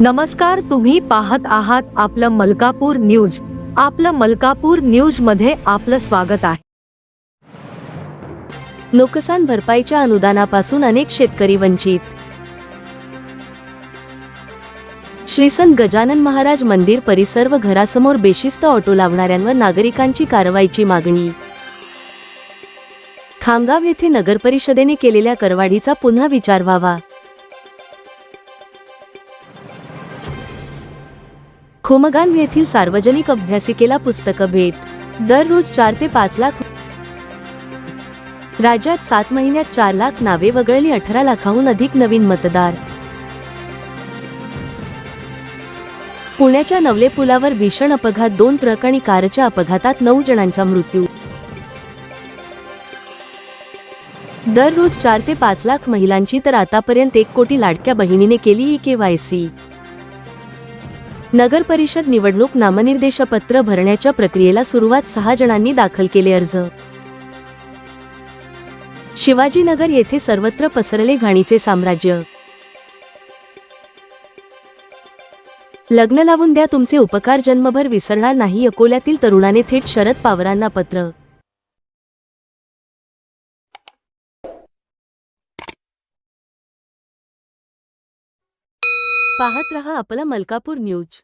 नमस्कार तुम्ही पाहत आहात आपलं मलकापूर न्यूज. आपलं मलकापूर न्यूजमध्ये आपलं स्वागत आहे. नुकसान भरपाईच्या अनुदानापासून अनेक शेतकरी वंचित. श्री संत गजानन महाराज मंदिर परिसर व घरासमोर बेशिस्त ऑटो लावणाऱ्यांवर नागरिकांची कारवाईची मागणी. खामगाव येथे नगरपरिषदेने केलेल्या करवाढीचा पुन्हा विचार व्हावा. खोमगान येथील सार्वजनिक अभ्यासिकेला पुस्तकं भेट. दररोज चार ते पाच लाख राज्यात सात महिन्यात चार लाख नावे वगळली अठरा लाखाहून अधिक नवीन मतदार. पुण्याच्या नवले पुलावर भीषण अपघात दोन ट्रक आणि कारच्या अपघातात नऊ जणांचा मृत्यू. दररोज चार ते पाच लाख महिलांची तर आतापर्यंत एक कोटी लाडक्या बहिणीने केली ई केवायसी नगर परिषद निवडणूक नामनिर्देशपत्र भरण्याच्या प्रक्रियेला सुरुवात सहा जणांनी दाखल केले अर्ज. शिवाजीनगर येथे सर्वत्र पसरले घाणीचे साम्राज्य. लग्न लावून द्या तुमचे उपकार जन्मभर विसरणार नाही अकोल्यातील तरुणाने थेट शरद पवारांना पत्र. पाहत रहा आपला मलकापूर न्यूज.